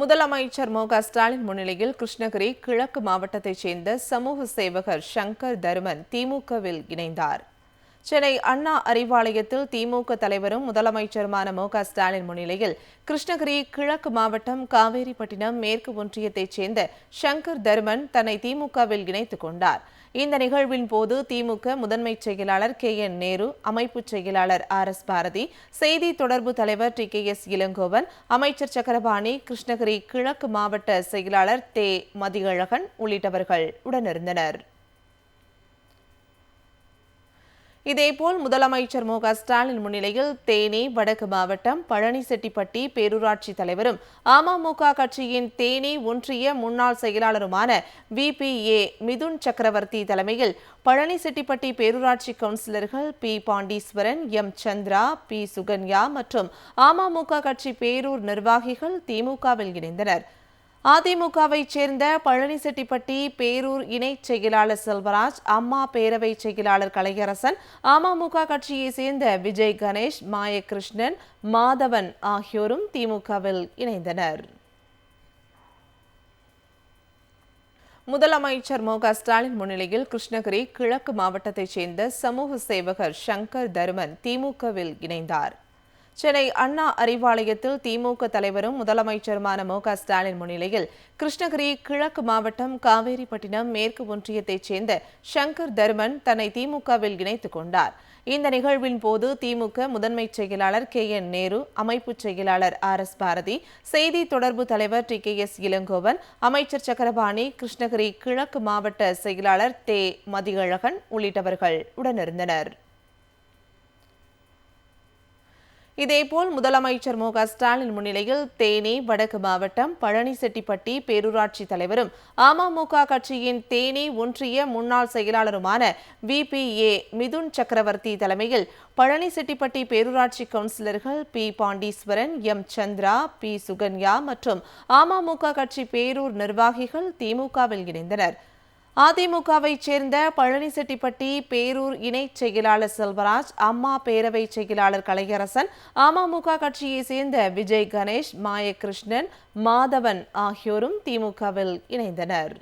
முதலமைச்சர் மு க ஸ்டாலின் முன்னிலையில் கிருஷ்ணகிரி கிழக்கு மாவட்டத்தைச் சேர்ந்த சமூக சேவகர் சங்கர் தருமன் திமுகவில் இணைந்தார். சென்னை அண்ணா அறிவாலயத்தில் திமுக தலைவரும் முதலமைச்சருமான மு க ஸ்டாலின் முன்னிலையில் கிருஷ்ணகிரி கிழக்கு மாவட்டம் காவேரிப்பட்டினம் மேற்கு ஒன்றியத்தைச் சேர்ந்த சங்கர் தர்மன் தன்னை திமுகவில் இணைத்துக் கொண்டார். இந்த நிகழ்வின் போது திமுக முதன்மை செயலாளர் கே. என். நேரு அமைப்பு செயலாளர் ஆர். எஸ். பாரதி செய்தி தொடர்பு தலைவர் டி. கே. எஸ். இளங்கோவன் அமைச்சர் சக்கரபாணி கிருஷ்ணகிரி கிழக்கு மாவட்ட செயலாளர் தே. மதியழகன் உள்ளிட்டவர்கள் உடனிருந்தனர். இதேபோல் முதலமைச்சர் மு க ஸ்டாலின் முன்னிலையில் தேனி வடக்கு மாவட்டம் பழனிசெட்டிப்பட்டி பேரூராட்சி தலைவரும் அமமுக கட்சியின் தேனி ஒன்றிய முன்னாள் செயலாளருமான வி. பி. ஏ. மிதுன் சக்கரவர்த்தி தலைமையில் பழனிசெட்டிப்பட்டி பேரூராட்சி கவுன்சிலர்கள் P. Pandeeswaran M. Chandra P. Sukanya மற்றும் அமமுக கட்சி பேரூர் நிர்வாகிகள் திமுகவில் இணைந்தனர். அதிமுகவைச் சேர்ந்த பழனிசெட்டிப்பட்டி பேரூர் இணைச் செயலாளர் செல்வராஜ் அம்மா பேரவை செயலாளர் கலையரசன் அமமுக கட்சியைச் சேர்ந்த விஜய் கணேஷ் மாயகிருஷ்ணன் மாதவன் ஆகியோரும் திமுகவில் இணைந்தனர். முதலமைச்சர் மு க ஸ்டாலின் முன்னிலையில் கிருஷ்ணகிரி கிழக்கு மாவட்டத்தைச் சேர்ந்த சமூக சேவகர் சங்கர் தருமன் திமுகவில் இணைந்தார். சென்னை அண்ணா அறிவாலயத்தில் திமுக தலைவரும் முதலமைச்சருமான மு க ஸ்டாலின் முன்னிலையில் கிருஷ்ணகிரி கிழக்கு மாவட்டம் காவேரிப்பட்டினம் மேற்கு ஒன்றியத்தைச் சேர்ந்த சங்கர் தர்மன் தன்னை திமுகவில் இணைத்துக் கொண்டார். இந்த நிகழ்வின் போது திமுக முதன்மை செயலாளர் கே என் நேரு அமைப்பு செயலாளர் ஆர் எஸ் பாரதி செய்தி தொடர்பு தலைவர் டி கே எஸ் இளங்கோவன் அமைச்சர் சக்கரபாணி கிருஷ்ணகிரி கிழக்கு மாவட்ட செயலாளர் தே மதியழகன் உள்ளிட்டவர்கள் உடனிருந்தனர். இதேபோல் முதலமைச்சர் மு க ஸ்டாலின் முன்னிலையில் தேனி வடக்கு மாவட்டம் பழனிசெட்டிப்பட்டி பேரூராட்சி தலைவரும் அமமுக கட்சியின் தேனி ஒன்றிய முன்னாள் செயலாளருமான வி. பி. ஏ. மிதுன் சக்கரவர்த்தி தலைமையில் பழனிசெட்டிப்பட்டி பேரூராட்சி கவுன்சிலர்கள் P. Pandeeswaran M. Chandra P. Sukanya மற்றும் அமமுக கட்சி பேரூர் நிர்வாகிகள் திமுகவில் இணைந்தனர். அதிமுகவைச் சேர்ந்த பழனிசெட்டிப்பட்டி பேரூர் இணைச் செயலாளர் செல்வராஜ் அம்மா பேரவை செயலாளர் கலையரசன் அமமுக கட்சியைச் சேர்ந்த விஜய் கணேஷ் மாயகிருஷ்ணன் மாதவன் ஆகியோரும் திமுகவில் இணைந்தனர்.